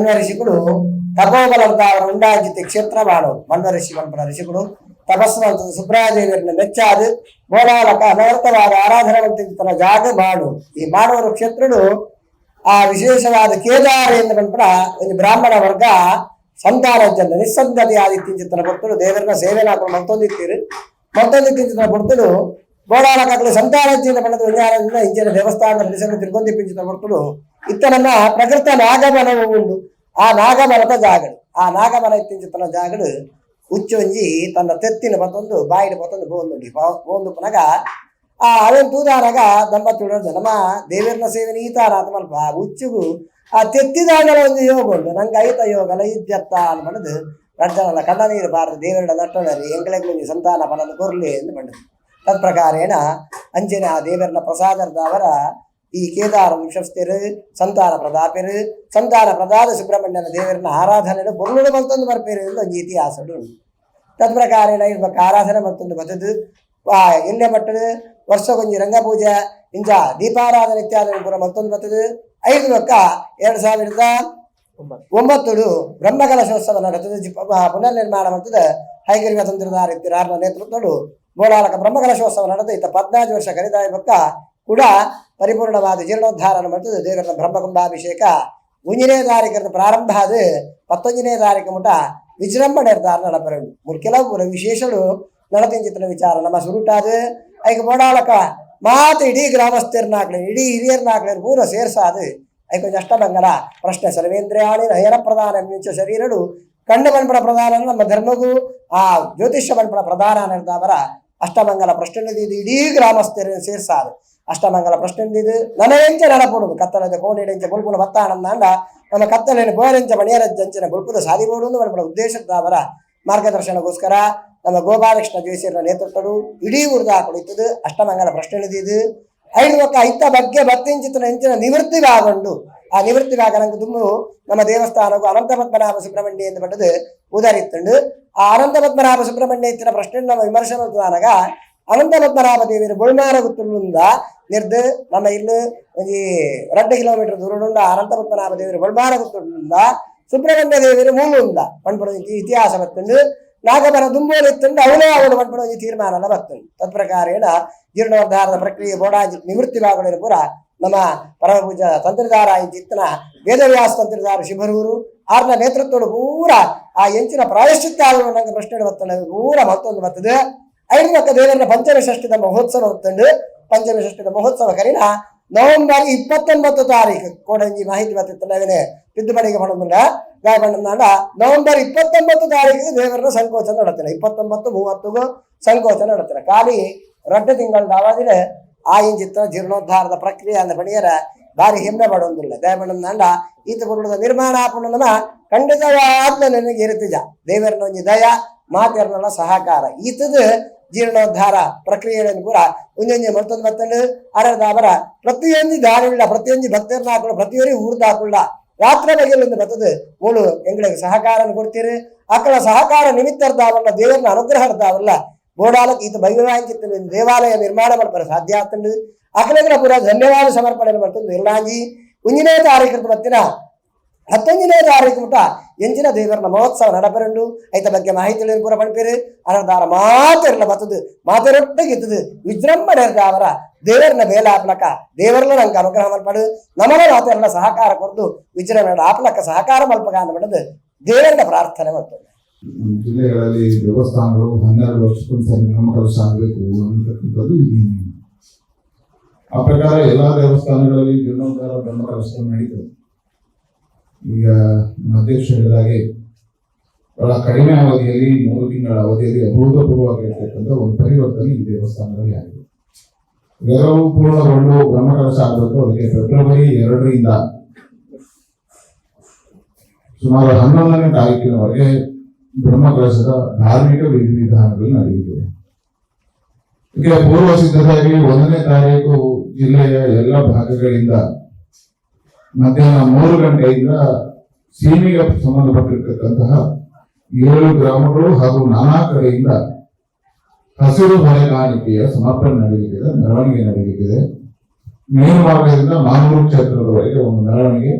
ಮನ್ವ ಋಷಿಗಳು ತಪೋಬಲದ ಉಂಡಾಜಿತ ಕ್ಷೇತ್ರ ಮಾಡು ಮನ್ವ ಋಷಿ ಮನ್ಪಡ ಋಷಿಗಳು ತಪಸ್ಸು ಮಾಡ್ತದೆ ಸುಬ್ರಾದೇವಿಯರನ್ನ ಮೆಚ್ಚಾದು ಗೋಡಾಲಕ ಅನರ್ಥವಾದ ಆರಾಧನವಂತಿನ ಜಾಗ ಮಾಡು ಈ ಮಾಡುವರ ಕ್ಷೇತ್ರಗಳು ಆ ವಿಶೇಷವಾದ ಕೇದಾರ ಎಂದು ಬಂದ್ಬಿಡ ಒಂದು ಬ್ರಾಹ್ಮಣ ವರ್ಗ ಸಂತಾನ ಜನ ನಿಸ್ಸಂದತಿ ಆದಿತ್ಯಂಚಿತ್ತನ ಭಕ್ತರು ದೇವರನ್ನ ಸೇವೆ ಹಾಕೊಂಡು ಮತ್ತೊಂದಿತ್ತೀರಿ ಮತ್ತೊಂದಿತ್ತಿಂಚಿತ್ತನ ಭಕ್ತರು ಗೋಡಾಲಕಾಗಲಿ ಸಂತಾನಜ್ಜಿಯಿಂದ ಬಣ್ಣದ ವಿಜ್ಞಾನದಿಂದ ಇಂಚಿನ ದೇವಸ್ಥಾನ ನಡೆಸಲು ತಿರುಗೊಂದಿಪ್ಪಿಂಚಿನ ಭಕ್ತರು ಇತ್ತನನ್ನ ಪ್ರಕೃತ ನಾಗಮನವು ಉಂಡು ಆ ನಾಗಮನದ ಜಾಗಡು ಆ ನಾಗಮನ ಇತ್ತಿಂಚಿತ್ತನ ಜಾಗಡು ಉಚ್ಚೊಂಜಿ ತನ್ನ ತೆತ್ತಿನ ಮತ್ತೊಂದು ಬಾಯಿನ ಮತ್ತೊಂದು ಬೋಂದುಂಡಿ ಬೋಂದು ಪುನಗ ಆ ಅವೇನ್ ತೂದಾರಾಗ ದಂಪತಿಗಳು ನಮ್ಮ ದೇವರನ ಸೇವೆ ನೀತಾರ ಅಂತ ಮಲ್ಪ ಆ ಉಚ್ಚುಗು ಆ ತೆತ್ತಿದಾಗಲ ಒಂದು ಯೋಗ ಉಂಟು ನಂಗೆ ಐತ ಯೋಗಲ ಇದ್ಯತ್ತ ಅನ್ಬಂಡದು ರಡ್ಡನಲ್ಲ ಕಣ್ಣ ನೀರು ಬಾರದು ದೇವರ ನಟ್ಟನರಿ ಎಂಗ್ಲೆಗ್ಲು ನೀ ಸಂತಾನ ಫಲನ ಕೊರ್ಲಿ ಎಂದು ಬಂಡದು ತತ್ಪ್ರಕಾರೇಣ ಅಂಜನೆ ಆ ದೇವರನ ಪ್ರಸಾದರದವರ ಈ ಕೇದಾರ ವಂಶಸ್ಥರು ಸಂತಾನ ಪ್ರದಾಪರು ಸಂತಾನ ಪ್ರದಾದ ಸುಬ್ರಹ್ಮಣ್ಯನ ದೇವರನ್ನ ಆರಾಧನೆ ಬೊರ್ಲುಡು ಮತ್ತೊಂದು ಬರ್ಪೇರು ಒಂದು ಇತಿಹಾಸಡು ತತ್ಪ್ರಕಾರೇಣ ಇರ್ಬೇಕು ಆರಾಧನೆ ಮತ್ತೊಂದು ಬತ್ತದು ಆ ಮಟ್ಟದು ವರ್ಷಗೊಂಜಿ ರಂಗಪೂಜೆ, ಇಂಜ ದೀಪಾರಾಧನೆ ಇತ್ಯಾದಿ ಕೂಡ ಮತ್ತೊಂದು ಬತ್ತದು. ಐದು ಲಕ್ಕ ಎರಡು ಸಾವಿರದ ಒಂಬತ್ತುಡು ಬ್ರಹ್ಮಕಲಶೋತ್ಸವ ನಡೆತದೆ. ಜಿ- ನಿರ್ಮಾಣ ಪುನರ್ನಿರ್ಮಾಣ ಮತ್ತದ ಹೈಗಿರಿಗ ತಂತ್ರಧಾರಿತ್ಯರಾರನ ನೇತೃತ್ವಡು ಬೋಳಾಲಕ ಬ್ರಹ್ಮಕಲಶೋತ್ಸವ ನಡೆದ. ಇತ್ತ ಪದ್ನಾಲ್ಕು ವರ್ಷ ಕರಿದಾಯ ಇರ್ಬೇಕ ಕೂಡ ಪರಿಪೂರ್ಣವಾದ ಜೀರ್ಣೋದ್ಧಾರನ ಮಾಡ್ತದೆ. ದೇವರನ್ನ ಬ್ರಹ್ಮಕುಂಭಾಭಿಷೇಕ ಮುಂಜಿನೇ ತಾರೀಕರ ಪ್ರಾರಂಭ ಅದು. ಪತ್ತೊಂಜನೇ ತಾರೀಕು ಮುಟ ವಿಜೃಂಭಣೆ ಇರ್ತಾರ ನಡಪರಂಡು. ಮೂರು ಕೆಲವು ವಿಶೇಷಗಳು ನಡತಿಂಚಿತ್ತಿನ ವಿಚಾರ. ನಮ್ಮ ಸುರುಟಾದ ಐಕ ಬೋಡಾಲಕ ಮಾತು ಇಡೀ ಗ್ರಾಮಸ್ಥರನ್ನಾಗ್ಲಿ ಇಡೀ ಹಿರಿಯರ್ನಾಗ್ಲಿ ಪೂರ ಸೇರ್ಸಾದು. ಐಕ ಅಷ್ಟಮಂಗಲ ಪ್ರಶ್ನೆ ಸರ್ವೇಂದ್ರಿಯಾಣಿ ನಯನ ಪ್ರಧಾನ ಮಿಂಚ ಶರೀರಡು. ಕಣ್ಣು ಬಣ್ಪಡ ಪ್ರಧಾನ ನಮ್ಮ ಧರ್ಮಗೂ. ಆ ಜ್ಯೋತಿಷ್ಯ ಬಣ್ಪಡ ಪ್ರಧಾನ ನಿರ್ಧಾರ ಅಷ್ಟಮಂಗಲ ಪ್ರಶ್ನೆ ಇಡೀ ಗ್ರಾಮಸ್ಥರನ್ನು ಸೇರ್ಸಾದು. ಅಷ್ಟಮಂಗಲ ಪ್ರಶ್ನೆ ಇದು ನನಗೆಂಚ ನಡಪಡುವುದು ಕತ್ತಲದ ಕೋಣಿಡೆಂಚ ಬುಲ್ಪುನ ಬತ್ತಾನಂದ ನಮ್ಮ ಕತ್ತಲೇನು ಗೋರೆಂಚ ಮಣಿಯರಜ್ಜಂಚಿನ ಬುಲ್ಪುದ ಸಾಧಿಬೋಡು ಬಣ್ಪಡ ಉದ್ದೇಶದವರ ಮಾರ್ಗದರ್ಶನಗೋಸ್ಕರ ನಮ್ಮ ಗೋಪಾಲಕೃಷ್ಣ ಜೋಶಿಯರ ನೇತೃತ್ವಡು ಇಡೀ ಉರ್ದ ಕುಳಿತದು ಅಷ್ಟಮಂಗಲ ಪ್ರಶ್ನೆ ಇದು. ಐದು ಒಕ್ಕ ಇತ್ತ ಬಗ್ಗೆ ಬತ್ತಿಂಚಿತನ ಹೆಂಚಿನ ನಿವೃತ್ತಿಗಾಗೊಂಡು, ಆ ನಿವೃತ್ತಿಗಾಗ ನಂಗೆ ತುಂಬು ನಮ್ಮ ದೇವಸ್ಥಾನಕ್ಕೂ ಅನಂತ ಪದ್ಮನಾಭ ಸುಬ್ರಹ್ಮಣ್ಯ ಎಂದು ಪಟ್ಟದು ಉದರಿತ್ತುಂಡು. ಆ ಅನಂತ ಪದ್ಮನಾಭ ಸುಬ್ರಹ್ಮಣ್ಯ ಇತ್ತಿನ ಪ್ರಶ್ನೆ ನಮ್ಮ ವಿಮರ್ಶೆ ಮಾಡ್ತಾನಾಗ ಅನಂತ ಪದ್ಮನಾಭ ದೇವಿಯ ಬೊಳ್ಮಾರ ಗುತ್ತುಳ್ಳಿಂದ ನಿರ್ದು ನಮ್ಮ ಇಲ್ಲಿ ಒಂದು ಎರಡು ಕಿಲೋಮೀಟರ್ ದೂರಡುಂಡ ಅನಂತ ಪದ್ಮನಾಭ ದೇವಿಯ ಬೊಳ್ಮಾರ ಗುತ್ತುಳ್ಳಿಂದ ಸುಬ್ರಹ್ಮಣ್ಯ ದೇವಿಯ ಮೂಲುಂದ ಪಂಪಡ ಇತಿಹಾಸ ಬತ್ತುಂಡು ನಾಗಮರ ದುಂಬೋಲು ಇತ್ತುಂಡು ಅವಳೇ ಅವಳು ಪಂಪಡ ತೀರ್ಮಾನ ಎಲ್ಲ ಬತ್ತುಂಡು ತತ್ಪ್ರಕಾರೇಣ ಜೀರ್ಣೋದ್ಧಾರದ ಪ್ರಕ್ರಿಯೆ ಬೋಡಾಜಿ ನಿವೃತ್ತಿವಾಗಲಿನ ಪುರ ನಮ್ಮ ಪರಮಪೂಜ ತಂತ್ರಧಾರ ಇತ್ತಿನ ವೇದವ್ಯಾಸ ತಂತ್ರಧಾರ ಶಿಬರೂರು ಆರ್ನ ನೇತೃತ್ವದ ಪೂರ ಆ ಎಂಚಿನ ಪ್ರಾಯಶ್ಚಿತ್ತ ಆಗುವ ನಂಗೆ ಪ್ರಶ್ನೆ ಬರ್ತದೆ ಪೂರ ಮತ್ತೊಂದು ಬರ್ತದೆ ಐದು ಮಕ್ಕ ದೇವರ ಪಂಚಮಿ ಷಷ್ಠಿದ ಮಹೋತ್ಸವ ಕರಿನ ನವೆಂಬರ್ ಇಪ್ಪತ್ತೊಂಬತ್ತು ತಾರೀಕು ಕೋಡಂಜಿ ಮಾಹಿತಿ ಬರ್ತಿತ್ತು ನಾವೇನೆ ತಿದ್ದುಪಡಿಗೆ ಮಾಡೋದಿಲ್ಲ ಗಾಯ ಬಂದ ನವೆಂಬರ್ ಇಪ್ಪತ್ತೊಂಬತ್ತು ತಾರೀಕಿಗೆ ದೇವರನ್ನ ಸಂಕೋಚನ ನಡತ್ತಿಲ್ಲ ಇಪ್ಪತ್ತೊಂಬತ್ತು ಮೂವತ್ತಿಗೂ ಸಂಕೋಚನ ನಡತ್ತಿಲ್ಲ ಖಾಲಿ ರೊಡ್ಡ ತಿಂಗಳ ಅವಧಿಲೆ ಆ ಚಿತ್ರ ಜೀರ್ಣೋದ್ಧಾರದ ಪ್ರಕ್ರಿಯೆ ಅಂದ ಬಣಿಯರ ಭಾರಿ ಹೆಮ್ಮೆ ಪಡೋದಿಲ್ಲ ದಯಮಂಡ ಈತ ಗುರುಡದ ನಿರ್ಮಾಣ ಆಪಣನ ಖಂಡಿತವಾದ ನನಗೆ ಇರುತ್ತಿಜ ದೇವರನ್ನ ಒಂಜಿ ದಯ ಮಾತೆರ್ನಲ್ಲ ಸಹಕಾರ. ಈತದ ಜೀರ್ಣೋದ್ಧಾರ ಪ್ರಕ್ರಿಯೆಗಳನ್ನು ಕೂಡ ಒಂದೊಂದು ಮತ್ತೊಂದು ಮತ್ತೊಂದು ಅರದ ಅವರ ಪ್ರತಿಯೊಂದು ದಾರಿಲ್ಲ ಪ್ರತಿಯೊಂದು ಭಕ್ತರನ್ನ ಹಾಕೊಳ್ಳ ಪ್ರತಿಯೊಂದು ಹುರಿದು ಹಾಕೊಳ್ಳ ರಾತ್ರಿ ಬಗೆಯಲ್ಲಿ ಬರ್ತದೆ ಮೂಳು ಎಂಗಳಿಗೆ ಸಹಕಾರ ಕೊಡ್ತೀರಿ. ಆಕಳ ಸಹಕಾರ ನಿಮಿತ್ತರ್ದಾವಲ್ಲ ದೇವರನ್ನ ಅನುಗ್ರಹ ಇರ್ತಾವಲ್ಲ ಗೋಡಾಲಕ್ಕೆ ಈತ ಭವ್ಯವಾಂಚಿತ್ತ ದೇವಾಲಯ ನಿರ್ಮಾಣ ಮಾಡ್ತಾರೆ ಸಾಧ್ಯ ಆಗ್ತಂಡು. ಅಕ್ಕಲಿಗೆ ಪೂರ ಧನ್ಯವಾದ ಸಮರ್ಪಣೆ ಮಾಡ್ತಂದು ಇಲ್ಲಾಂಜಿ ಮುಂಜಿನೇ ತಾರೀಕು ಮತ್ತಿನ ಹತ್ತೊಂದನೇ ತಾರೀಕು ಮುಟ ಎಂಜಿನ ದೇವರನ ಮಹೋತ್ಸವ ನಡಪರಂಡು ಐತ ಬಗ್ಗೆ ಮಾಹಿತಿ ಪೂರ ಪಡ್ಪೇರು ಅನರ್ದಾರ ಮಾತಿರಲ ಬತ್ತದು. ಮಾತಿರೊಟ್ಟಿಗೆ ಇದ್ದದು. ವಿಜೃಂಭಣೆ ಅವರ ದೇವರನ್ನ ಬೇಲ ಆಪ್ಲಕ ದೇವರನ್ನ ನಂಗೆ ಅನುಗ್ರಹ ಮಲ್ಪಡು ನಮಗ ಮಾತಿರಲ ಸಹಕಾರ ಕೊಡ್ದು ವಿಜೃಂಭಣೆ ಆಪ್ಲಕ ಸಹಕಾರ ಮಲ್ಪಕ ಅನ್ನಬಡದು ದೇವರನ್ನ ಪ್ರಾರ್ಥನೆ ಮಾಡ್ತದೆ ಜಿಲ್ಲೆಗಳಲ್ಲಿ ದೇವಸ್ಥಾನಗಳು ಹನ್ನೆರಡು ವರ್ಷಕ್ಕೊಂದ್ಸರಿ ನಾಮಕಲಶ ಆಗಬೇಕು ಅನ್ನತಕ್ಕಂಥದ್ದು ಆ ಪ್ರಕಾರ ಎಲ್ಲಾ ದೇವಸ್ಥಾನಗಳಲ್ಲಿ ಜೀರ್ಣೋದ್ಧಾರ ಬ್ರಹ್ಮಕಲಶ ನಡೀತದೆ. ಈಗ ನಮ್ಮ ಹೇಳಿದಾಗೆ ಬಹಳ ಕಡಿಮೆ ಅವಧಿಯಲ್ಲಿ, ಮೂರು ತಿಂಗಳ ಅವಧಿಯಲ್ಲಿ ಅಭೂತಪೂರ್ವವಾಗಿರ್ತಕ್ಕಂಥ ಒಂದು ಪರಿವರ್ತನೆ ಈ ದೇವಸ್ಥಾನದಲ್ಲಿ ಆಗಿದೆ. ಎಲ್ಲವೂ ಪೂರ್ಣಗೊಂಡು ಬ್ರಹ್ಮಕಲಶ ಆಗಬೇಕು. ಅದಕ್ಕೆ ಫೆಬ್ರವರಿ ಎರಡರಿಂದ ಸುಮಾರು ಹನ್ನೊಂದನೇ ತಾರೀಕಿನವರೆಗೆ ಬ್ರಹ್ಮಕಲಶದ ಧಾರ್ಮಿಕ ವಿಧಿವಿಧಾನಗಳು ನಡೆಯುತ್ತಿವೆ. ಇದಕ್ಕೆ ಪೂರ್ವ ಸಿದ್ಧತೆಯಾಗಿ ಒಂದನೇ ತಾರೀಕು ಜಿಲ್ಲೆಯ ಎಲ್ಲ ಭಾಗಗಳಿಂದ ಮಧ್ಯಾಹ್ನ ಮೂರು ಗಂಟೆಯಿಂದ ಸೀಮೆಗೆ ಸಂಬಂಧಪಟ್ಟಿರ್ತಕ್ಕಂತಹ ಏಳು ಗ್ರಾಮಗಳು ಹಾಗೂ ನಾನಾ ಕಡೆಯಿಂದ ಹಸಿರು ಹೊಣೆಗಾಣಿಕೆಯ ಸಮರ್ಪಣೆ ನಡೆಯಲಿದೆ ಮೆರವಣಿಗೆ ನಡೆಯಲಿದೆ ಮೇಲ್ಮಾರ್ಗದಿಂದ ಮಾನೂರು ಕ್ಷೇತ್ರದವರೆಗೆ ಒಂದು ಮೆರವಣಿಗೆ.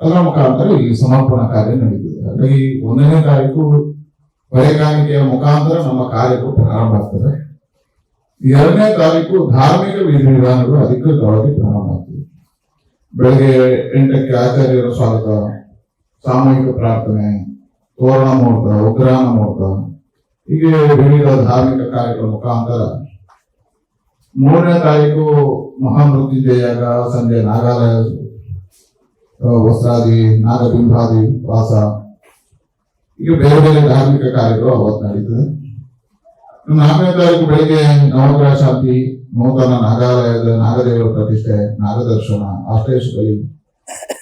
ಅದರ ಮುಖಾಂತರ ಈ ಸಮರ್ಪಣಾ ಕಾರ್ಯ ನಡೀತದೆ ಹಾಗಾಗಿ ಒಂದನೇ ತಾರೀಕು ಹೊರೆಗಾಣಿಕೆಯ ಮುಖಾಂತರ ನಮ್ಮ ಕಾರ್ಯಗಳು ಪ್ರಾರಂಭ ಆಗ್ತದೆ ಎರಡನೇ ತಾರೀಕು ಧಾರ್ಮಿಕ ವಿಧಿ ವಿಧಾನಗಳು ಅಧಿಕೃತವಾಗಿ ಪ್ರಾರಂಭ ಆಗ್ತದೆ ಬೆಳಗ್ಗೆ ಎಂಟಕ್ಕೆ ಆಚಾರ್ಯರ ಸ್ವಾಗತ, ಸಾಮೂಹಿಕ ಪ್ರಾರ್ಥನೆ ತೋರಣ ಮುಹೂರ್ತ ಉಗ್ರಾಣ ಮುಹೂರ್ತ, ಹೀಗೆ ವಿವಿಧ ಧಾರ್ಮಿಕ ಕಾರ್ಯಗಳ ಮುಖಾಂತರ. ಮೂರನೇ ತಾರೀಕು ಮಹಾಮೃತ್ಯುಂಜಯಾಗ ಸಂಜೆ ನಾಗಾಲಯ ವಸ್ತ್ರಾದಿ, ನಾಗಬಿಂಬಾದಿ ವಾಸ. ಈಗ ಬೇರೆ ಬೇರೆ ಧಾರ್ಮಿಕ ಕಾರ್ಯಗಳು ಅವತ್ತು ನಡೀತದೆ. ನಾಲ್ಕನೇ ತಾರೀಕು ಬೆಳಿಗ್ಗೆ ನವಗ್ರಹ ಶಾಂತಿ ನೂತನ ನಾಗಾಲಯದ ನಾಗದೇವರ ಪ್ರತಿಷ್ಠೆ, ನಾಗದರ್ಶನ ಆಶ್ಲೇಷ ಬಲಿ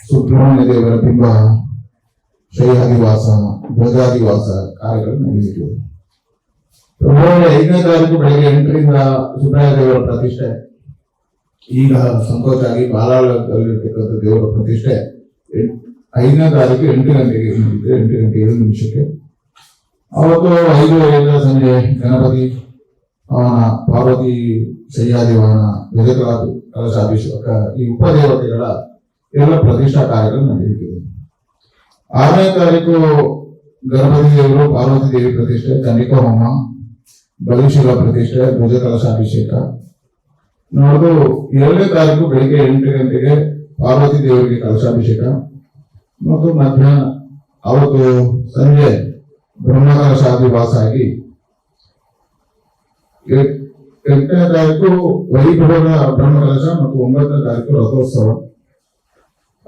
ಸುಬ್ರಹ್ಮಣ್ಯ ದೇವರ ಬಿಂಬ, ಶೈಯಾದಿವಾಸ, ಧ್ವಜಾದಿವಾಸ ಕಾರ್ಯಗಳು ನಡೆಯಿತು ಫೆಬ್ರವರಿ ಐದನೇ ತಾರೀಕು ಬೆಳಗ್ಗೆ ಎಂಟರಿಂದ ಸುಬ್ರಹ್ಮಣ್ಯ ದೇವರ ಪ್ರತಿಷ್ಠೆ. ಈಗ ಸಂಕೋಚ ಆಗಿ ಬಾಲಾಳದಲ್ಲಿರ್ತಕ್ಕಂಥ ದೇವರ ಪ್ರತಿಷ್ಠೆ ಐದನೇ ತಾರೀಕು ಎಂಟು ಗಂಟೆಗೆ ಎಂಟು ಗಂಟೆ ಏಳು ನಿಮಿಷಕ್ಕೆ. ಅವತ್ತು ಐದುವರೆಯಿಂದ ಸಂಜೆ ಗಣಪತಿ ಅವನ ಪಾರ್ವತಿ ಸಹ್ಯಾದಿವನ ಗಜಕಲ ಕಲಶಾಭಿಷೇಕ ಈ ಉಪದೇವತೆಗಳ ಎಲ್ಲ ಪ್ರತಿಷ್ಠಾ ಕಾರ್ಯಗಳು ನಡೆಯುತ್ತಿದೆ ಆರನೇ ತಾರೀಕು ಗಣಪತಿ ದೇವರು ಪಾರ್ವತಿ ದೇವಿ ಪ್ರತಿಷ್ಠೆ ಚಂಡಿಕಾ ಹೋಮ ಪ್ರತಿಷ್ಠೆ ಧ್ವಜ ಕಲಶಾಭಿಷೇಕ. ನೋಡು ಏಳನೇ ತಾರೀಕು ಬೆಳಿಗ್ಗೆ ಎಂಟು ಗಂಟೆಗೆ ಪಾರ್ವತಿ ದೇವರಿಗೆ ಕಲಶಾಭಿಷೇಕ. ಮತ್ತು ಮಧ್ಯಾಹ್ನ, ಅವತ್ತು ಸಂಜೆ ಬ್ರಹ್ಮ ಕಲಶಾಭಿವಾಸ ಆಗಿ ಎಂಟನೇ ತಾರೀಕು ವೈಭವದ ಬ್ರಹ್ಮಕಲಶ ಮತ್ತು ಒಂಬತ್ತನೇ ತಾರೀಕು ರಥೋತ್ಸವ.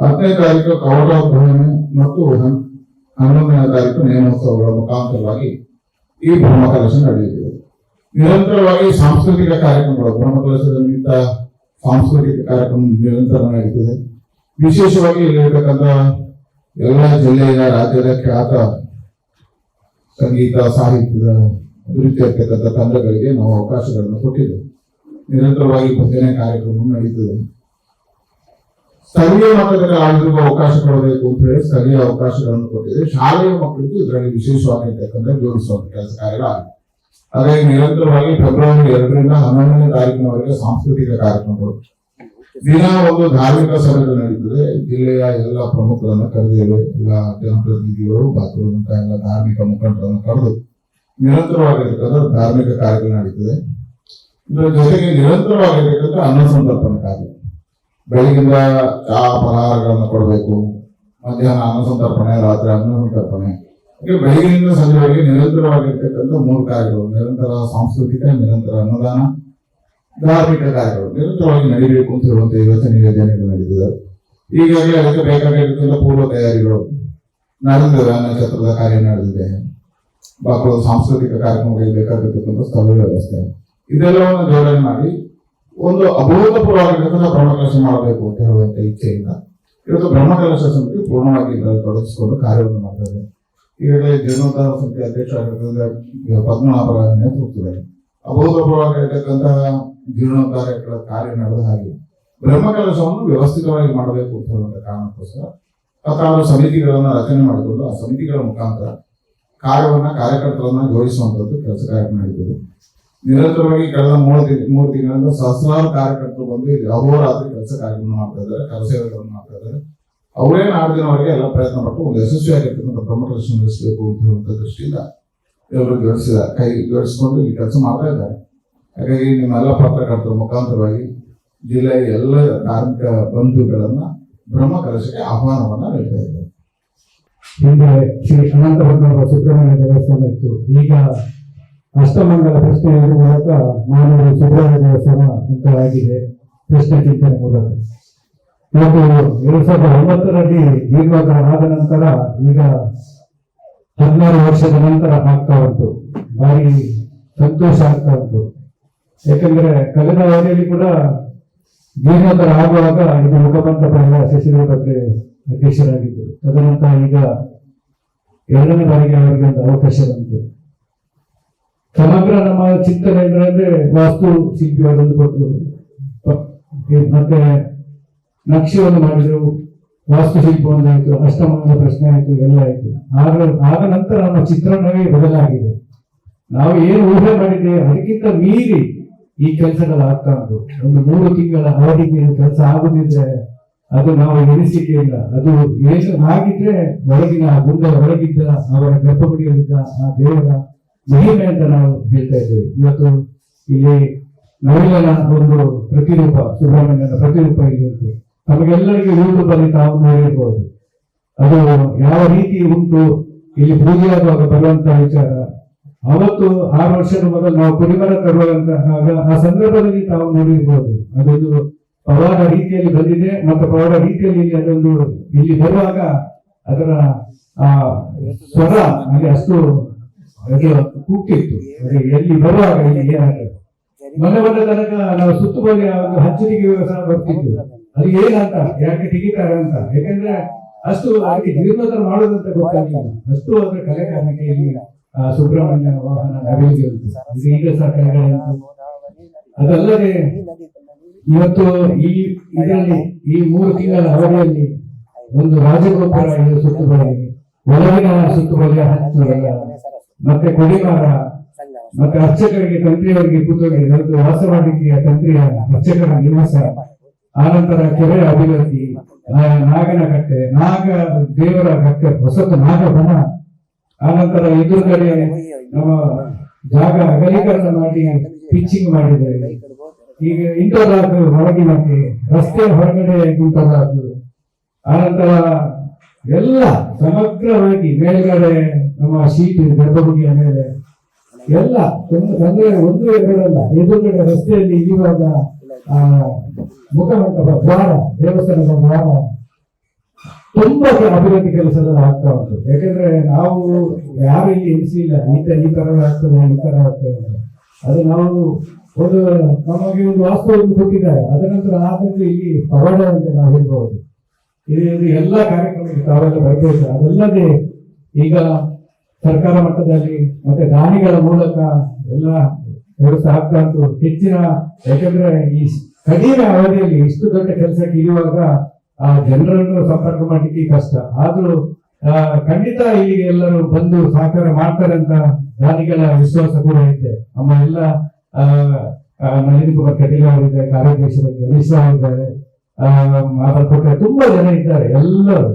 ಹತ್ತನೇ ತಾರೀಕು ಕವಟ ಭೂಮಿ ಮತ್ತು ಹನ್- ಹನ್ನೊಂದನೇ ತಾರೀಕು ನೇಮೋತ್ಸವಗಳ ಮುಖಾಂತರವಾಗಿ ಈ ಬ್ರಹ್ಮಕಲಶ ನಡೆಯುತ್ತಿದೆ. ನಿರಂತರವಾಗಿ ಸಾಂಸ್ಕೃತಿಕ ಕಾರ್ಯಕ್ರಮಗಳು, ಬ್ರಹ್ಮಕಲಶದ ನಿಮಿತ್ತ ಸಾಂಸ್ಕೃತಿಕ ಕಾರ್ಯಕ್ರಮ ನಿರಂತರ ನಡೀತದೆ ವಿಶೇಷವಾಗಿ ಇಲ್ಲಿರ್ತಕ್ಕಂಥ ಎಲ್ಲ ಜಿಲ್ಲೆಯ ರಾಜ್ಯದ ಖ್ಯಾತ ಸಂಗೀತ, ಸಾಹಿತ್ಯದ ಅಭಿವೃದ್ಧಿ ಆಗ್ತಕ್ಕಂಥ ತಂಡಗಳಿಗೆ ನಾವು ಅವಕಾಶಗಳನ್ನು ಕೊಟ್ಟಿದ್ದೇವೆ. ನಿರಂತರವಾಗಿ ಭಜನೆ ಕಾರ್ಯಕ್ರಮ ನಡೀತದೆ. ಸ್ಥಳೀಯ ಮಟ್ಟದಲ್ಲಿ ಆಗಿರುವ ಅವಕಾಶ ಕೊಡಬೇಕು ಅಂತ ಹೇಳಿ ಸ್ಥಳೀಯ ಅವಕಾಶಗಳನ್ನು ಕೊಟ್ಟಿದೆ ಶಾಲೆಯ ಮಕ್ಕಳಿಗೂ ಇದರಲ್ಲಿ ವಿಶೇಷವಾಗಿರ್ತಕ್ಕಂಥ ಜೋಡಿಸುವಂತ ಕೆಲಸ ಕಾರ್ಯಗಳಾಗಿದೆ ಹಾಗಾಗಿ ನಿರಂತರವಾಗಿ ಫೆಬ್ರವರಿ ಎರಡರಿಂದ ಹನ್ನೊಂದನೇ ತಾರೀಕಿನವರೆಗೆ ಸಾಂಸ್ಕೃತಿಕ ಕಾರ್ಯಕ್ರಮಗಳು ದಿನ ಒಂದು ಧಾರ್ಮಿಕ ಸಭೆಗಳು ನಡೀತದೆ. ಜಿಲ್ಲೆಯ ಎಲ್ಲ ಪ್ರಮುಖರನ್ನು ಕರೆದಿವೆ ಎಲ್ಲ ಜನಪ್ರತಿನಿಧಿಗಳು ಬಾಕಿ ಎಲ್ಲ ಧಾರ್ಮಿಕ ಮುಖಂಡರನ್ನು ಕರೆದು ನಿರಂತರವಾಗಿರ್ತಕ್ಕಂಥ ಧಾರ್ಮಿಕ ಕಾರ್ಯಗಳು ನಡೀತದೆ. ಇದರ ಜೊತೆಗೆ ನಿರಂತರವಾಗಿರ್ತಕ್ಕಂಥ ಅನ್ನ ಸಂತರ್ಪಣೆ ಕಾರ್ಯ. ಬೆಳಗಿಂದ ಚಹಾ ಫಲಹಾರಗಳನ್ನು ಕೊಡಬೇಕು, ಮಧ್ಯಾಹ್ನ ಅನ್ನ ಸಂತರ್ಪಣೆ ರಾತ್ರಿ ಅನ್ನ ಸಂತರ್ಪಣೆ ಹೀಗೆ ಬೆಳಗಿನಿಂದ ಸಂಜೆವರೆಗೆ ನಿರಂತರವಾಗಿರ್ತಕ್ಕಂಥ ಮೂರು ಕಾರ್ಯಗಳು, ನಿರಂತರ ಸಾಂಸ್ಕೃತಿಕ, ನಿರಂತರ ಅನುದಾನ ಧಾರ್ಮಿಕ ಕಾರ್ಯಗಳು. ನಿರಂತರವಾಗಿ ನಡೀಬೇಕು ಅಂತ ಹೇಳುವಂತ ಯೋಚನೆ ನಿವೇದನೆಗಳು ನಡೀತದೆ. ಈಗಾಗಲೇ ಅದಕ್ಕೆ ಬೇಕಾಗಿರ್ತಕ್ಕಂಥ ಪೂರ್ವ ತಯಾರಿಗಳು ನಡೆದಿದೆ. ನಕ್ಷತ್ರದ ಕಾರ್ಯ ನಡೆದಿದೆ. ಬಾಕುಳ ಸಾಂಸ್ಕೃತಿಕ ಕಾರ್ಯಕ್ರಮಗಳಿಗೆ ಬೇಕಾಗಿರ್ತಕ್ಕಂಥ ಸ್ಥಳ ವ್ಯವಸ್ಥೆ. ಇದೆಲ್ಲವನ್ನು ಜೋಡಣೆ ಮಾಡಿ ಒಂದು ಅಭೂತಪೂರ್ವವಾಗಿರ್ತಕ್ಕಂಥ ಬ್ರಹ್ಮಕಲಶ ಮಾಡಬೇಕು ಅಂತ ಹೇಳುವಂತ ಇಚ್ಛೆಯಿಂದ ಇವತ್ತು ಬ್ರಹ್ಮಕಲಶ ಸಮಿತಿ ಪೂರ್ಣವಾಗಿ ತೊಡಗಿಸಿಕೊಂಡು ಕಾರ್ಯವನ್ನು ಮಾಡ್ತದೆ. ಈಗಾಗಲೇ ಜೀರ್ಣೋದ್ಧಾರ ಸಮಿತಿ ಅಧ್ಯಕ್ಷರಾಗಿರ್ತಕ್ಕಂಥ ಪದ್ಮನಾಭರ ನೇತೃತ್ವದಲ್ಲಿ ಅಭೂತಪೂರ್ವವಾಗಿರ್ತಕ್ಕಂತಹ ಜೀರ್ಣೋದ್ಧಾರಗಳ ಕಾರ್ಯ ನಡೆದ ಹಾಗೆ ಬ್ರಹ್ಮಕಲಶವನ್ನು ವ್ಯವಸ್ಥಿತವಾಗಿ ಮಾಡಬೇಕು ಅಂತ ಹೇಳುವಂತ ಕಾರಣಕ್ಕೋಸ್ಕರ ಹತ್ತಾರು ಸಮಿತಿಗಳನ್ನು ರಚನೆ ಮಾಡಿಕೊಂಡು ಆ ಸಮಿತಿಗಳ ಮುಖಾಂತರ ಕಾರ್ಯವನ್ನ ಕಾರ್ಯಕರ್ತರನ್ನ ಜೋಡಿಸುವಂತದ್ದು ಕೆಲಸ ಕಾರ್ಯ ನಡೀತದೆ ನಿರಂತರವಾಗಿ ಕಳೆದ ಮೂರು ದಿನ ಮೂರು ತಿಂಗಳಿಂದ ಸಹಸ್ರಾರು ಕಾರ್ಯಕರ್ತರು ಬಂದು ಇಲ್ಲಿ ಅಹೋರಾತ್ರಿ ಕೆಲಸ ಕಾರ್ಯವನ್ನು ಮಾಡ್ತಾ ಇದ್ದಾರೆ, ಕರಸೇವೆಗಳನ್ನು ಮಾಡ್ತಾ ಇದ್ದಾರೆ. ಅವರೇ ನಾಲ್ಕು ದಿನವರೆಗೆ ಎಲ್ಲ ಪ್ರಯತ್ನ ಪಟ್ಟು ಒಂದು ಯಶಸ್ವಿಯಾಗಿರ್ತಕ್ಕಂಥ ಪ್ರಮುಖ ನಡೆಸಬೇಕು ಅಂತ ದೃಷ್ಟಿಯಿಂದ ಇವರು ಜೋಡಿಸಿದ, ಕೈ ಜೋಡಿಸಿಕೊಂಡು ಈ ಕೆಲಸ ಮಾಡ್ತಾ ಇದ್ದಾರೆ. ಹಾಗಾಗಿ ನಿಮ್ಮೆಲ್ಲ ಪತ್ರಕರ್ತರ ಮುಖಾಂತರವಾಗಿ ಜಿಲ್ಲೆಯ ಎಲ್ಲ ಕಾರ್ಮಿಕ ಬಂಧುಗಳನ್ನ ಬ್ರಹ್ಮ ಕಲಶಕ್ಕೆ ಆಹ್ವಾನವನ್ನ ನೀಡ್ತಾ ಇದ್ದಾರೆ. ಹಿಂದೆ ಶ್ರೀ ಅನಂತ ಭಟ್ನವರ ಸುಬ್ರಹ್ಮಣ್ಯ ದೇವಸ್ಥಾನ ಇತ್ತು. ಈಗ ಅಷ್ಟಮಂಗಲ ಪ್ರಶ್ನೆ ಮೂಲಕ ಮಾನವರು ಸುಬ್ರಹ್ಮಣ್ಯ ದೇವಸ್ಥಾನ ಅಂತ ಆಗಿದೆ ಪ್ರಶ್ನೆ ಚಿಂತನೆ ಮೂಲಕ. ಇವತ್ತು ಎರಡ್ ಸಾವಿರದ ಒಂಬತ್ತರಲ್ಲಿ ಜೀರ್ಣೋದ್ಧಾರ ಆದ ನಂತರ ಈಗ ಹದಿನಾರು ವರ್ಷದ ನಂತರ ಆಗ್ತಾ ಉಂಟು. ಭಾರಿ ಸಂತೋಷ ಆಗ್ತಾ ಉಂಟು. ಯಾಕಂದ್ರೆ ಕಳೆದ ಅವಧಿಯಲ್ಲಿ ಕೂಡ ಜೀರ್ಣೋದ್ಧಾರ ಆಗುವಾಗ ಇದು ಮುಖಮಂಟಪ ಶಶಿಧರ ಬಗ್ಗೆ ಅಧ್ಯಕ್ಷರಾಗಿದ್ದರು. ತದನಂತರ ಈಗ ಎರಡನೇ ಬಾರಿಗೆ ಅವರಿಗೆ ಒಂದು ಅವಕಾಶ ಬಂತು. ಸಮಗ್ರ ನಮ್ಮ ಚಿಂತನೆ ವಾಸ್ತು ಶಿಲ್ಪಿಯವರೊಂದು ಕೊಟ್ಟರು. ಮತ್ತೆ ನಕ್ಷೆ ನಕ್ಷೆಯನ್ನು ಮಾಡಿದ್ರು ವಾಸ್ತುಶಿಲ್ಪ ಒಂದಾಯ್ತು ಅಷ್ಟಮಂಗಲ ಪ್ರಶ್ನೆ ಆಯ್ತು, ಎಲ್ಲ ಆಯ್ತು. ಆಗ ಆಗ ನಂತರ ನಮ್ಮ ಚಿತ್ರಣವೇ ಬದಲಾಗಿದೆ. ನಾವು ಏನು ಊಹೆ ಮಾಡಿದ್ದೇವೆ, ಅದಕ್ಕಿಂತ ಮೀರಿ ಈ ಕೆಲಸಗಳು ಆಗ್ತಾ ಉಂಟು. ಒಂದು ಮೂರು ತಿಂಗಳ ಅವಧಿಗೆ ಕೆಲಸ ಆಗುದಿದ್ರೆ ಅದು ನಾವು ಎನಿಸಿಕೆ ಇಲ್ಲ ಅದು ಏನು ಆಗಿದ್ರೆ ಒಳಗಿನ ಗುಂಡ ಒಳಗಿದ್ದ, ಅವರ ಗರ್ಭಗುಡಿಯಲ್ಲಿದ್ದ ಆ ದೇವರ ಮಹಿಮೆ ಅಂತ ನಾವು ಹೇಳ್ತಾ ಇದ್ದೇವೆ. ಇವತ್ತು ಇಲ್ಲಿ ನವಿಲನ ಒಂದು ಪ್ರತಿರೂಪ, ಸುಬ್ರಹ್ಮಣ್ಯನ ಪ್ರತಿರೂಪ ಇಲ್ಲಿ ಉಂಟು ತಮಗೆಲ್ಲರಿಗೂ ಯೂಟ್ಯೂಬ್ ಅಲ್ಲಿ ತಾವು ನೋಡಿರ್ಬೋದು. ಅದು ಯಾವ ರೀತಿ ಉಂಟು, ಇಲ್ಲಿ ಪೂಜೆಯಾಗುವಾಗ ಬರುವಂತಹ ವಿಚಾರ. ಅವತ್ತು ಆರು ವರ್ಷದ ಮೊದಲು ನಾವು ಕುರಿಮರ ತರುವಂತಹ ಆ ಸಂದರ್ಭದಲ್ಲಿ ತಾವು ನೋಡಿರ್ಬೋದು. ಅದೊಂದು ಪವಾಡ ರೀತಿಯಲ್ಲಿ ಬಂದಿದೆ ಮತ್ತು ಪವಾಡ ರೀತಿಯಲ್ಲಿ ಇಲ್ಲಿ ಅದೊಂದು ಇಲ್ಲಿ ಬರುವಾಗ ಅದರ, ಆ, ಸ್ವರ ಅಲ್ಲಿ ಅಷ್ಟು ಕೂಗ್ತಿತ್ತು. ಎಲ್ಲಿ ಬರುವಾಗ ಇಲ್ಲಿ ಏನಾಗ್ತದೆ? ಮೊನ್ನೆ ಬಂದ ತನಕ ನಾವು ಒಂದು ಹಚ್ಚಲಿಗೆ ಸಹ ಬರ್ತಿತ್ತು ಅದು ಏನಂತ? ಯಾಕೆ ತೆಗಿತಾರೆ ಅಂತ? ಯಾಕಂದ್ರೆ ಅಷ್ಟು ಅದಕ್ಕೆ ಜೀರ್ಣೋದ್ಧಾರ ಮಾಡೋದಂತ ಗೊತ್ತಾಗಲಿಲ್ಲ. ಅಷ್ಟು ಅದರ ಕಲೆ ಕಾರಣಕ್ಕೆ ಇಲ್ಲಿ ಸುಬ್ರಹ್ಮಣ್ಯ ವಾಹನ ಇದು ಈಗ ಅದಲ್ಲದೆ ಇವತ್ತು ಈ ಇದರಲ್ಲಿ, ಈ ಮೂರು ತಿಂಗಳ ಅವಧಿಯಲ್ಲಿ ಒಂದು ರಾಜಗೋಪುರ ಇದು ಸುತ್ತುವಳಿ ಒಳಗಿನ ಸುತ್ತು ಹಚ್ಚು ಎಲ್ಲ ಮತ್ತೆ ಕೊಡಿಮಾರ, ಮತ್ತೆ ಅರ್ಚಕರಿಗೆ ತಂತ್ರಿಯವರಿಗೆ ಕೂತೋಗಿ ಮತ್ತು ವಾಸ ಮಾಡಲಿಕ್ಕೆ ತಂತ್ರಿಯ ಅರ್ಚಕರ ನಿವಾಸ. ಆನಂತರ ಕೆರೆ ಅಭಿವೃದ್ಧಿ ನಾಗನ ಕಟ್ಟೆ ನಾಗ ದೇವರ ಕಟ್ಟೆ, ಹೊಸತು ನಾಗನ ಆನಂತರ ಎದುರುಗಡೆ ನಮ್ಮ ಜಾಗ ಅಗಲೀಕರಣ ಮಾಡಿ ಪಿಚ್ಚಿಂಗ್ ಮಾಡಿದ್ದೇವೆ ಈಗ ಇಂಟರ್ಲಾಕ್ ಹೊರಗಿನಕ್ಕೆ ರಸ್ತೆ ಹೊರಗಡೆ ಇಂಟರ್ಲಾಕ್. ಆನಂತರ ಎಲ್ಲ ಸಮಗ್ರವಾಗಿ ಮೇಲ್ಗಡೆ ನಮ್ಮ ಶೀಟ್ ಗರ್ಭಗುಡಿಯ ಮೇಲೆ. ಎಲ್ಲ ಅಂದ್ರೆ ಒಂದು ಎರಡಲ್ಲ ಎದುರುಗಡೆ ರಸ್ತೆಯಲ್ಲಿ ಇವಾಗ ಆ, ಮುಖಮಂಟಪ, ದ್ವಾರ, ದೇವಸ್ಥಾನದ ದ್ವಾರ. ತುಂಬಾ ಅಭಿವೃದ್ಧಿ ಕೆಲಸದಲ್ಲಿ ಆಗ್ತಾ ಉಂಟು. ಯಾಕಂದ್ರೆ ನಾವು ಯಾರು ಇಲ್ಲಿ ಎನಿಸಿಲ್ಲ ಈ ತರ ಈ ತರ ಆಗ್ತದೆ, ಈ ತರ ಆಗ್ತದೆ. ಅದು ನಾವು ಒಂದು ನಮಗೆ ಒಂದು ವಾಸ್ತವವನ್ನು ಕೊಟ್ಟಿದ್ದಾರೆ. ಅದರ ನಂತರ ಆದಂತೆ ಇಲ್ಲಿ ಪವಾಡ ಅಂತ ನಾವು ಹೇಳ್ಬಹುದು ಇದು ಎಲ್ಲ ಕಾರ್ಯಕ್ರಮಕ್ಕೆ ತಾವೆಲ್ಲ ಬರಬೇಕು ಅದಲ್ಲದೆ ಈಗ ಸರ್ಕಾರ ಮಟ್ಟದಲ್ಲಿ ಮತ್ತೆ ದಾನಿಗಳ ಮೂಲಕ ಎಲ್ಲ ವ್ಯವಸ್ಥೆ ಆಗ್ತಾ ಉಂಟು ಹೆಚ್ಚಿನ ಯಾಕಂದ್ರೆ ಈ ಕಡಿಮೆ ಅವಧಿಯಲ್ಲಿ ಇಷ್ಟು ದೊಡ್ಡ ಕೆಲಸಕ್ಕೆ ಇರುವಾಗ ಆ ಜನರನ್ನು ಸಂಪರ್ಕ ಮಾಡಲಿಕ್ಕೆ ಕಷ್ಟ. ಆದ್ರೂ ಖಂಡಿತ ಇಲ್ಲಿಗೆ ಎಲ್ಲರೂ ಬಂದು ಸಹಕಾರ ಮಾಡ್ತಾರೆ ಅಂತ ದಾನಿಗಳ ವಿಶ್ವಾಸ ಕೂಡ ಇದೆ. ನಮ್ಮ ಎಲ್ಲ ನಳಿನ್ ಕುಮಾರ್ ಕಟೀಲ್ ಅವರಿದ್ದಾರೆ ಕಾರ್ಯಾಧ್ಯಕ್ಷರಾಗಿ ಹರೀಶ್ ಅವರಿದ್ದಾರೆ. ಮಾತಾಡ್ಕೊಟ್ರೆ ತುಂಬಾ ಜನ ಇದ್ದಾರೆ, ಎಲ್ಲರೂ.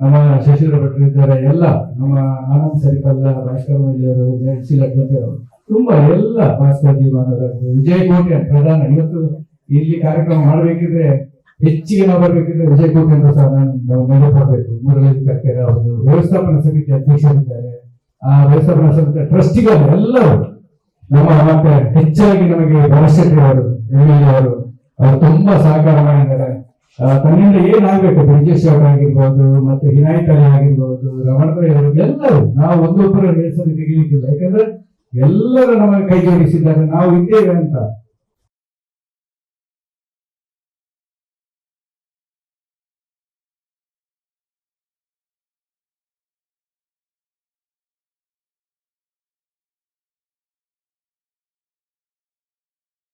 ನಮ್ಮ ಶಶಿಧರ ಭಟ್ರು ಇದ್ದಾರೆ, ಎಲ್ಲ. ನಮ್ಮ ಆನಂದ್ ಸರಿಪಲ್ಲ, ಭಾಸ್ಕರ್ ಮೈಲಿಯವರು ಜಯಶ್ರೀ ಲಗ್ನವರು ತುಂಬಾ ಎಲ್ಲ ಭಾಸ್ಕರ್ ಜೀವನವರು ವಿಜಯ್ ಕೋಟೆ ಪ್ರಧಾನ. ಇವತ್ತು ಇಲ್ಲಿ ಕಾರ್ಯಕ್ರಮ ಮಾಡಬೇಕಿದ್ರೆ ಹೆಚ್ಚಿಗೆ ನಾವು ಬರಬೇಕಿದ್ರೆ ವಿಜಯ್ ಕೋಟೆ ಅಂತ ಸಹ ನಾನು ನೆನಪಾಗಬೇಕು ಮುರಳಿ ಕಟ್ಟೆ ಅವರು, ವ್ಯವಸ್ಥಾಪನಾ ಸಮಿತಿ ಅಧ್ಯಕ್ಷರಿದ್ದಾರೆ. ಆ ವ್ಯವಸ್ಥಾಪನಾ ಸಮಿತಿ ಟ್ರಸ್ಟಿಗಳು ಎಲ್ಲರೂ. ನಮ್ಮ ಮತ್ತೆ ಹೆಚ್ಚಾಗಿ ನಮಗೆ ಅವರು ಎಂ ಅವರು ಅವರು ತುಂಬಾ ಸಹಕಾರ ಮಾಡಿದ್ದಾರೆ. ತನ್ನಿಂದ ಏನಾಗಬೇಕು, ಬ್ರಿಜೇಶ್ ಅವರು ಆಗಿರ್ಬೋದು, ಮತ್ತೆ ಅಲಿ ಆಗಿರ್ಬೋದು ರಮಣಪುರಿ ಅವರು, ಎಲ್ಲರೂ ನಾವು ಒಂದೊಬ್ಬರ ಹೆಸರು ತೆಗಿಲಿಕ್ಕಿಲ್ಲ. ಯಾಕಂದ್ರೆ ಎಲ್ಲರೂ ನಮಗೆ ಕೈ ಜೋಡಿಸಿದ್ದಾರೆ. ನಾವು ಇದ್ದೇವೆ ಅಂತ.